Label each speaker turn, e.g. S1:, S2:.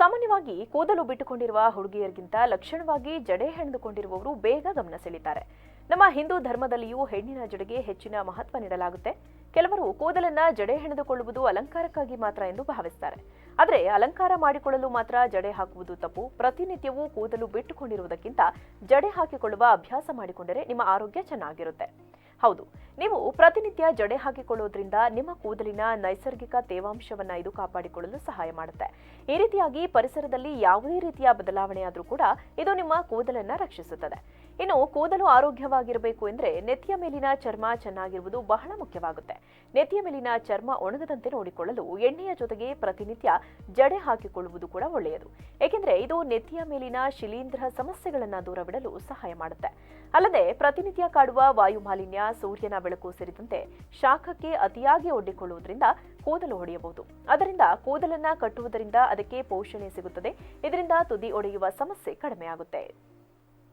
S1: ಸಾಮಾನ್ಯವಾಗಿ ಕೂದಲು ಬಿಟ್ಟುಕೊಂಡಿರುವ ಹುಡುಗಿಯರಿಗಿಂತ ಲಕ್ಷಣವಾಗಿ ಜಡೆ ಹೆಣೆದುಕೊಂಡಿರುವವರು ಬೇಗ ಗಮನ ಸೆಳೀತಾರೆ. ನಮ್ಮ ಹಿಂದೂ ಧರ್ಮದಲ್ಲಿಯೂ ಹೆಣ್ಣಿನ ಜಡೆಗೆ ಹೆಚ್ಚಿನ ಮಹತ್ವ ನೀಡಲಾಗುತ್ತೆ. ಕೆಲವರು ಕೂದಲನ್ನ ಜಡೆ ಹೆಣೆದುಕೊಳ್ಳುವುದು ಅಲಂಕಾರಕ್ಕಾಗಿ ಮಾತ್ರ ಎಂದು ಭಾವಿಸ್ತಾರೆ. ಆದರೆ ಅಲಂಕಾರ ಮಾಡಿಕೊಳ್ಳಲು ಮಾತ್ರ ಜಡೆ ಹಾಕುವುದು ತಪ್ಪು. ಪ್ರತಿನಿತ್ಯವೂ ಕೂದಲು ಬಿಟ್ಟುಕೊಂಡಿರುವುದಕ್ಕಿಂತ ಜಡೆ ಹಾಕಿಕೊಳ್ಳುವ ಅಭ್ಯಾಸ ಮಾಡಿಕೊಂಡರೆ ನಿಮ್ಮ ಆರೋಗ್ಯ ಚೆನ್ನಾಗಿರುತ್ತೆ. ಹೌದು, ನೀವು ಪ್ರತಿನಿತ್ಯ ಜಡೆ ಹಾಕಿಕೊಳ್ಳೋದ್ರಿಂದ ನಿಮ್ಮ ಕೂದಲಿನ ನೈಸರ್ಗಿಕ ತೇವಾಂಶವನ್ನು ಇದು ಕಾಪಾಡಿಕೊಳ್ಳಲು ಸಹಾಯ ಮಾಡುತ್ತೆ. ಈ ರೀತಿಯಾಗಿ ಪರಿಸರದಲ್ಲಿ ಯಾವುದೇ ರೀತಿಯ ಬದಲಾವಣೆಯಾದರೂ ಕೂಡ ಇದು ನಿಮ್ಮ ಕೂದಲನ್ನ ರಕ್ಷಿಸುತ್ತದೆ. ಇನ್ನು ಕೂದಲು ಆರೋಗ್ಯವಾಗಿರಬೇಕು ಎಂದರೆ ನೆತ್ತಿಯ ಮೇಲಿನ ಚರ್ಮ ಚೆನ್ನಾಗಿರುವುದು ಬಹಳ ಮುಖ್ಯವಾಗುತ್ತೆ. ನೆತ್ತಿಯ ಮೇಲಿನ ಚರ್ಮ ಒಣಗದಂತೆ ನೋಡಿಕೊಳ್ಳಲು ಎಣ್ಣೆಯ ಜೊತೆಗೆ ಪ್ರತಿನಿತ್ಯ ಜಡೆ ಹಾಕಿಕೊಳ್ಳುವುದು ಕೂಡ ಒಳ್ಳೆಯದು. ಏಕೆಂದರೆ ಇದು ನೆತ್ತಿಯ ಮೇಲಿನ ಶಿಲೀಂಧ್ರ ಸಮಸ್ಯೆಗಳನ್ನು ದೂರವಿಡಲು ಸಹಾಯ ಮಾಡುತ್ತೆ. ಅಲ್ಲದೆ ಪ್ರತಿನಿತ್ಯ ಕಾಡುವ ವಾಯು ಮಾಲಿನ್ಯ ಸೂರ್ಯನ ಬೆಳಕು ಸೇರಿದಂತೆ ಶಾಖಕ್ಕೆ ಅತಿಯಾಗಿ ಒಡ್ಡಿಕೊಳ್ಳುವುದರಿಂದ ಕೂದಲು ಹೊಡೆಯಬಹುದು. ಅದರಿಂದ ಕೂದಲನ್ನ ಕಟ್ಟುವುದರಿಂದ ಅದಕ್ಕೆ ಪೋಷಣೆ ಸಿಗುತ್ತದೆ. ಇದರಿಂದ ತುದಿ ಒಡೆಯುವ ಸಮಸ್ಯೆ ಕಡಿಮೆಯಾಗುತ್ತೆ.